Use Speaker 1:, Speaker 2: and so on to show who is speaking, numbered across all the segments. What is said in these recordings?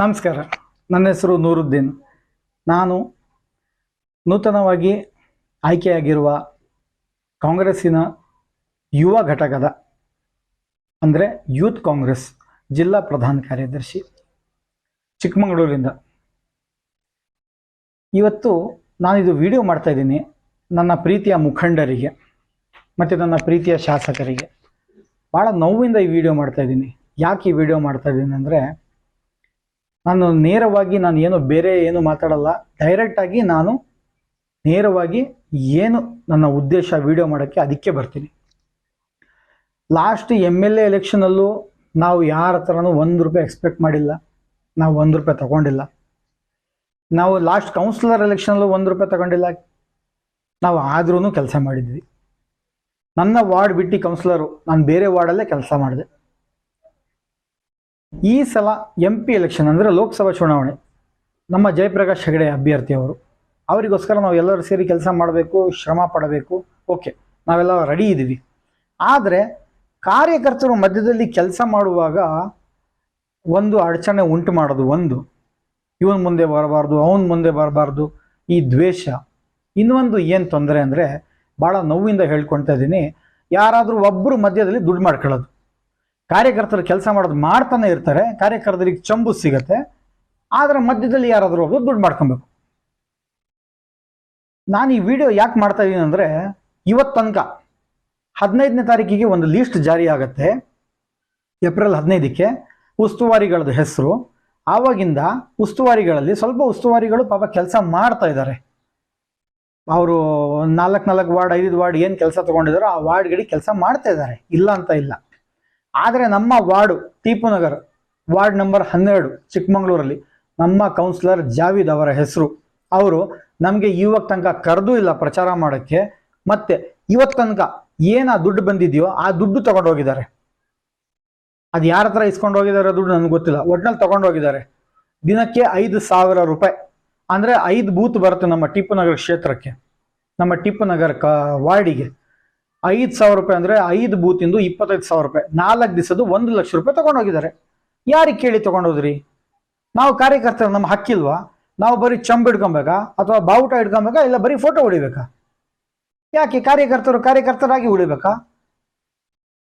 Speaker 1: ನಮಸ್ಕಾರ. ನನ್ನ ಹೆಸರು ನೂರುದ್ದೀನ್. ನಾನು ನೂತನವಾಗಿ ಆಯ್ಕೆಯಾಗಿರುವ ಕಾಂಗ್ರೆಸ್ಸಿನ ಯುವ ಘಟಕದ, ಅಂದರೆ ಯೂತ್ ಕಾಂಗ್ರೆಸ್ ಜಿಲ್ಲಾ ಪ್ರಧಾನ ಕಾರ್ಯದರ್ಶಿ ಚಿಕ್ಕಮಗಳೂರಿಂದ. ಇವತ್ತು ನಾನಿದು ವಿಡಿಯೋ ಮಾಡ್ತಾ ಇದ್ದೀನಿ ನನ್ನ ಪ್ರೀತಿಯ ಮುಖಂಡರಿಗೆ ಮತ್ತು ನನ್ನ ಪ್ರೀತಿಯ ಶಾಸಕರಿಗೆ. ಭಾಳ ನೋವಿಂದ ಈ ವಿಡಿಯೋ ಮಾಡ್ತಾ ಇದ್ದೀನಿ. ಯಾಕೆ ಈ ವಿಡಿಯೋ ಮಾಡ್ತಾ ಇದ್ದೀನಿ ಅಂದರೆ ನಾನು ನೇರವಾಗಿ ನಾನು ಏನು ಬೇರೆ ಏನು ಮಾತಾಡಲ್ಲ ಡೈರೆಕ್ಟಾಗಿ ನಾನು ನೇರವಾಗಿ ಏನು ನನ್ನ ಉದ್ದೇಶ ವಿಡಿಯೋ ಮಾಡೋಕ್ಕೆ ಅದಕ್ಕೆ ಬರ್ತೀನಿ. ಲಾಸ್ಟ್ ಎಂ ಎಲ್ ಎ ಎಲೆಕ್ಷನಲ್ಲೂ ನಾವು ಯಾರ ಹತ್ರನೂ ಒಂದು ರೂಪಾಯಿ ಎಕ್ಸ್ಪೆಕ್ಟ್ ಮಾಡಿಲ್ಲ, ನಾವು ಒಂದು ರೂಪಾಯಿ ತಗೊಂಡಿಲ್ಲ. ನಾವು ಲಾಸ್ಟ್ ಕೌನ್ಸಿಲರ್ ಎಲೆಕ್ಷನಲ್ಲೂ ಒಂದು ರೂಪಾಯಿ ತಗೊಂಡಿಲ್ಲ, ನಾವು ಆದ್ರೂ ಕೆಲಸ ಮಾಡಿದ್ವಿ. ನನ್ನ ವಾರ್ಡ್ ಬಿಟ್ಟು ಕೌನ್ಸಿಲರು ನಾನು ಬೇರೆ ವಾರ್ಡಲ್ಲೇ ಕೆಲಸ ಮಾಡಿದೆ. ಈ ಸಲ ಎಂ ಪಿ ಎಲೆಕ್ಷನ್ ಅಂದರೆ ಲೋಕಸಭಾ ಚುನಾವಣೆ. ನಮ್ಮ ಜಯಪ್ರಕಾಶ್ ಹೆಗಡೆ ಅಭ್ಯರ್ಥಿ ಅವರು. ಅವರಿಗೋಸ್ಕರ ನಾವು ಎಲ್ಲರೂ ಸೇರಿ ಕೆಲಸ ಮಾಡಬೇಕು, ಶ್ರಮ ಪಡಬೇಕು. ಓಕೆ, ನಾವೆಲ್ಲ ರೆಡಿ ಇದ್ದೀವಿ. ಆದರೆ ಕಾರ್ಯಕರ್ತರು ಮಧ್ಯದಲ್ಲಿ ಕೆಲಸ ಮಾಡುವಾಗ ಒಂದು ಅಡಚಣೆ ಉಂಟು ಮಾಡೋದು ಒಂದು. ಇವನ್ ಮುಂದೆ ಬರಬಾರ್ದು, ಅವನ ಮುಂದೆ ಬರಬಾರ್ದು, ಈ ದ್ವೇಷ. ಇನ್ನೊಂದು ಏನು ತೊಂದರೆ ಅಂದರೆ ಭಾಳ ನೋವಿಂದ ಹೇಳ್ಕೊಳ್ತಾ ಇದ್ದೀನಿ, ಯಾರಾದರೂ ಒಬ್ಬರು ಮಧ್ಯದಲ್ಲಿ ದುಡ್ಡು ಮಾಡ್ಕೊಳ್ಳೋದು. ಕಾರ್ಯಕರ್ತರು ಕೆಲಸ ಮಾಡೋದು ಮಾಡ್ತಾನೆ ಇರ್ತಾರೆ, ಕಾರ್ಯಕರ್ತರಿಗೆ ಚಂಬು ಸಿಗತ್ತೆ, ಆದರೆ ಮಧ್ಯದಲ್ಲಿ ಯಾರಾದರೂ ಹೋಗೋದು ದುಡ್ಡು ಮಾಡ್ಕೊಬೇಕು. ನಾನು ಈ ವಿಡಿಯೋ ಯಾಕೆ ಮಾಡ್ತಾ ಇದ್ದೀನಿ ಅಂದರೆ ಇವತ್ತು ತನಕ ಹದಿನೈದನೇ ತಾರೀಕಿಗೆ ಒಂದು ಲೀಸ್ಟ್ ಜಾರಿ ಆಗತ್ತೆ. ಏಪ್ರಿಲ್ ಹದಿನೈದಕ್ಕೆ ಉಸ್ತುವಾರಿಗಳದ್ದು ಹೆಸರು. ಆವಾಗಿಂದ ಉಸ್ತುವಾರಿಗಳಲ್ಲಿ ಸ್ವಲ್ಪ ಉಸ್ತುವಾರಿಗಳು ಪಾಪ ಕೆಲಸ ಮಾಡ್ತಾ ಇದ್ದಾರೆ. ಅವರು ನಾಲ್ಕು ನಾಲ್ಕು ವಾರ್ಡ್ ಐದು ವಾರ್ಡ್ ಏನು ಕೆಲಸ ತಗೊಂಡಿದ್ದಾರೋ ಆ ವಾರ್ಡ್ಗಳಿಗೆ ಕೆಲಸ ಮಾಡ್ತಾ ಇದ್ದಾರೆ. ಇಲ್ಲ ಅಂತ ಇಲ್ಲ. ಆದರೆ ನಮ್ಮ ವಾರ್ಡು ಟಿಪುನಗರ್ ವಾರ್ಡ್ ನಂಬರ್ ಹನ್ನೆರಡು, ಚಿಕ್ಕಮಗಳೂರಲ್ಲಿ ನಮ್ಮ ಕೌನ್ಸಿಲರ್ ಜಾವೀದ್ ಅವರ ಹೆಸರು. ಅವರು ನಮಗೆ ಇವಾಗ ತನಕ ಕರೆದೂ ಇಲ್ಲ ಪ್ರಚಾರ ಮಾಡೋಕ್ಕೆ. ಮತ್ತೆ ಇವತ್ತು ತನಕ ಏನ ದುಡ್ಡು ಬಂದಿದೆಯೋ ಆ ದುಡ್ಡು ತಗೊಂಡು ಹೋಗಿದ್ದಾರೆ. ಅದು ಯಾರ ಹತ್ರ ಇಸ್ಕೊಂಡು ಹೋಗಿದ್ದಾರೆ ದುಡ್ಡು ನನಗೆ ಗೊತ್ತಿಲ್ಲ. ಒಟ್ನಲ್ಲಿ ತಗೊಂಡು ಹೋಗಿದ್ದಾರೆ. ದಿನಕ್ಕೆ ಐದು ಸಾವಿರ ರೂಪಾಯಿ. ಅಂದರೆ ಐದು ಬೂತ್ ಬರುತ್ತೆ ನಮ್ಮ ಟಿಪ್ಪುನಗರ ಕ್ಷೇತ್ರಕ್ಕೆ. ನಮ್ಮ ಟಿಪ್ಪುನಗರ ಕ, ವಾರ್ಡಿಗೆ. ಐದು ಸಾವಿರ ರೂಪಾಯಿ ಅಂದರೆ ಐದು ಬೂತಿಂದು ಇಪ್ಪತ್ತೈದು ಸಾವಿರ ರೂಪಾಯಿ. ನಾಲ್ಕು ದಿವಸದ್ದು ಒಂದು ಲಕ್ಷ ರೂಪಾಯಿ ತಗೊಂಡೋಗಿದ್ದಾರೆ. ಯಾರಿಗೆ ಕೇಳಿ ತಗೊಂಡೋದ್ರಿ? ನಾವು ಕಾರ್ಯಕರ್ತರು, ನಮ್ಮ ಹಕ್ಕಿಲ್ವಾ ನಾವು ಬರೀ ಚಂಬ್ ಹಿಡ್ಕೊಬೇಕಾ? ಅಥವಾ ಬಾವುಟ ಹಿಡ್ಕೊಬೇಕಾ? ಇಲ್ಲ ಬರೀ ಫೋಟೋ ಹೊಡಿಬೇಕಾ? ಯಾಕೆ ಕಾರ್ಯಕರ್ತರು ಕಾರ್ಯಕರ್ತರಾಗಿ ಉಳಿಬೇಕಾ?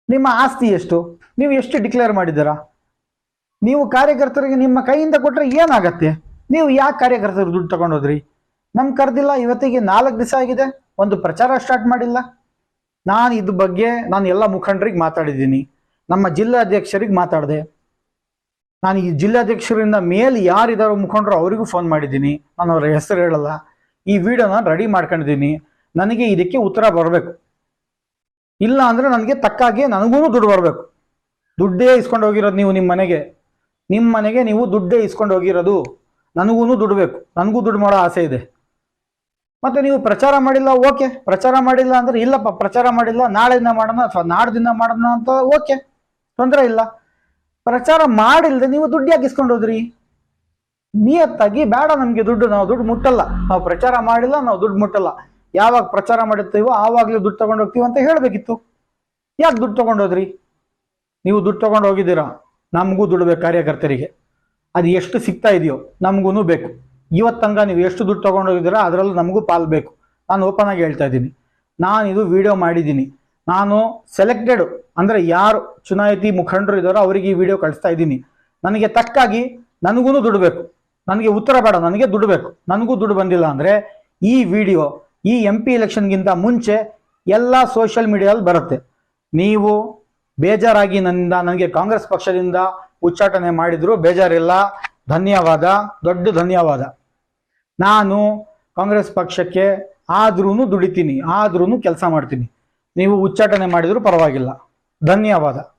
Speaker 1: ನಿಮ್ಮ ಆಸ್ತಿ ಎಷ್ಟು? ನೀವು ಎಷ್ಟು ಡಿಕ್ಲೇರ್ ಮಾಡಿದ್ದೀರಾ? ನೀವು ಕಾರ್ಯಕರ್ತರಿಗೆ ನಿಮ್ಮ ಕೈಯಿಂದ ಕೊಟ್ಟರೆ ಏನಾಗತ್ತೆ? ನೀವು ಯಾಕೆ ಕಾರ್ಯಕರ್ತರು ದುಡ್ಡು ತಗೊಂಡೋದ್ರಿ? ನಮ್ಗೆ ಕರೆದಿಲ್ಲ, ಇವತ್ತಿಗೆ ನಾಲ್ಕು ದಿವಸ ಆಗಿದೆ. ಒಂದು ಪ್ರಚಾರ ಸ್ಟಾರ್ಟ್ ಮಾಡಿಲ್ಲ. ನಾನು ಇದ್ರ ಬಗ್ಗೆ ನಾನು ಎಲ್ಲ ಮುಖಂಡರಿಗೆ ಮಾತಾಡಿದ್ದೀನಿ. ನಮ್ಮ ಜಿಲ್ಲಾಧ್ಯಕ್ಷರಿಗೆ ಮಾತಾಡಿದೆ. ನಾನು ಈ ಜಿಲ್ಲಾಧ್ಯಕ್ಷರಿಂದ ಮೇಲೆ ಯಾರಿದಾರೋ ಮುಖಂಡರು ಅವರಿಗೂ ಫೋನ್ ಮಾಡಿದ್ದೀನಿ. ನಾನು ಅವ್ರ ಹೆಸರು ಹೇಳಲ್ಲ. ಈ ವಿಡಿಯೋನ ರೆಡಿ ಮಾಡ್ಕೊಂಡಿದ್ದೀನಿ. ನನಗೆ ಇದಕ್ಕೆ ಉತ್ತರ ಬರಬೇಕು. ಇಲ್ಲ ಅಂದರೆ ನನಗೆ ತಕ್ಕಾಗೆ ನನಗೂ ದುಡ್ಡು ಬರಬೇಕು. ದುಡ್ಡೇ ಇಸ್ಕೊಂಡು ಹೋಗಿರೋದು ನೀವು ನಿಮ್ಮ ಮನೆಗೆ. ನಿಮ್ಮ ಮನೆಗೆ ನೀವು ದುಡ್ಡೇ ಇಸ್ಕೊಂಡು ಹೋಗಿರೋದು. ನನಗೂ ದುಡ್ಡು ಬೇಕು. ನನಗೂ ದುಡ್ಡು ಮಾಡೋ ಆಸೆ ಇದೆ. ಮತ್ತೆ ನೀವು ಪ್ರಚಾರ ಮಾಡಿಲ್ಲ, ಓಕೆ. ಪ್ರಚಾರ ಮಾಡಿಲ್ಲ ಅಂದ್ರೆ ಇಲ್ಲಪ್ಪ, ಪ್ರಚಾರ ಮಾಡಿಲ್ಲ, ನಾಳೆಯಿಂದ ಮಾಡೋಣ ಅಥವಾ ನಾಡ್ದಿಂದ ಮಾಡೋಣ ಅಂತ ಓಕೆ. ತೊಂದರೆ ಇಲ್ಲ. ಪ್ರಚಾರ ಮಾಡಿಲ್ಲದೆ ನೀವು ದುಡ್ಡು ಯಾಕೆ ಇಸ್ಕೊಂಡು ಹೋದ್ರಿ? ನಿಯತ್ತಾಗಿ ಬೇಡ ನಮಗೆ ದುಡ್ಡು, ನಾವು ದುಡ್ಡು ಮುಟ್ಟಲ್ಲ. ನಾವು ಪ್ರಚಾರ ಮಾಡಿಲ್ಲ, ನಾವು ದುಡ್ಡು ಮುಟ್ಟಲ್ಲ. ಯಾವಾಗ ಪ್ರಚಾರ ಮಾಡಿರ್ತೀವೋ ಆವಾಗಲೇ ದುಡ್ಡು ತಗೊಂಡು ಹೋಗ್ತೀವಿ ಅಂತ ಹೇಳಬೇಕಿತ್ತು. ಯಾಕೆ ದುಡ್ಡು ತಗೊಂಡೋದ್ರಿ ನೀವು ದುಡ್ಡು ತಗೊಂಡು ಹೋಗಿದ್ದೀರಾ? ನಮಗೂ ದುಡ್ಡು ಬೇಕು ಕಾರ್ಯಕರ್ತರಿಗೆ. ಅದು ಎಷ್ಟು ಸಿಗ್ತಾ ಇದೆಯೋ ನಮಗೂ ಬೇಕು. ಇವತ್ತು ತನಕ ನೀವು ಎಷ್ಟು ದುಡ್ಡು ತೊಗೊಂಡೋಗಿದ್ದೀರಾ ಅದರಲ್ಲೂ ನಮಗೂ ಪಾಲ್ಬೇಕು ನಾನು ಓಪನ್ ಆಗಿ ಹೇಳ್ತಾ ಇದ್ದೀನಿ. ನಾನು ಇದು ವಿಡಿಯೋ ಮಾಡಿದ್ದೀನಿ. ನಾನು ಸೆಲೆಕ್ಟೆಡ್ ಅಂದರೆ ಯಾರು ಚುನಾಯಿತಿ ಮುಖಂಡರು ಇದ್ದಾರೋ ಅವರಿಗೆ ಈ ವಿಡಿಯೋ ಕಳಿಸ್ತಾ ಇದ್ದೀನಿ. ನನಗೆ ತಕ್ಕಾಗಿ ನನಗೂ ದುಡ್ಡು ಬೇಕು. ನನಗೆ ಉತ್ತರ ಬೇಡ, ನನಗೆ ದುಡ್ಡು ಬೇಕು. ನನಗೂ ದುಡ್ಡು ಬಂದಿಲ್ಲ ಅಂದರೆ ಈ ವಿಡಿಯೋ, ಈ ಎಂ ಪಿ ಎಲೆಕ್ಷನ್ಗಿಂತ ಮುಂಚೆ ಎಲ್ಲ ಸೋಷಿಯಲ್ ಮೀಡಿಯಾದಲ್ಲಿ ಬರುತ್ತೆ. ನೀವು ಬೇಜಾರಾಗಿ ನನ್ನಿಂದ, ನನಗೆ ಕಾಂಗ್ರೆಸ್ ಪಕ್ಷದಿಂದ ಉಚ್ಚಾಟನೆ ಮಾಡಿದ್ರು ಬೇಜಾರಿಲ್ಲ. ಧನ್ಯವಾದ, ದೊಡ್ಡ ಧನ್ಯವಾದ. ನಾನು ಕಾಂಗ್ರೆಸ್ ಪಕ್ಷಕ್ಕೆ ಆದ್ರೂ ದುಡಿತೀನಿ ಆದ್ರೂ ಕೆಲಸ ಮಾಡ್ತೀನಿ. ನೀವು ಉಚ್ಚಾಟನೆ ಮಾಡಿದ್ರು ಪರವಾಗಿಲ್ಲ. ಧನ್ಯವಾದ.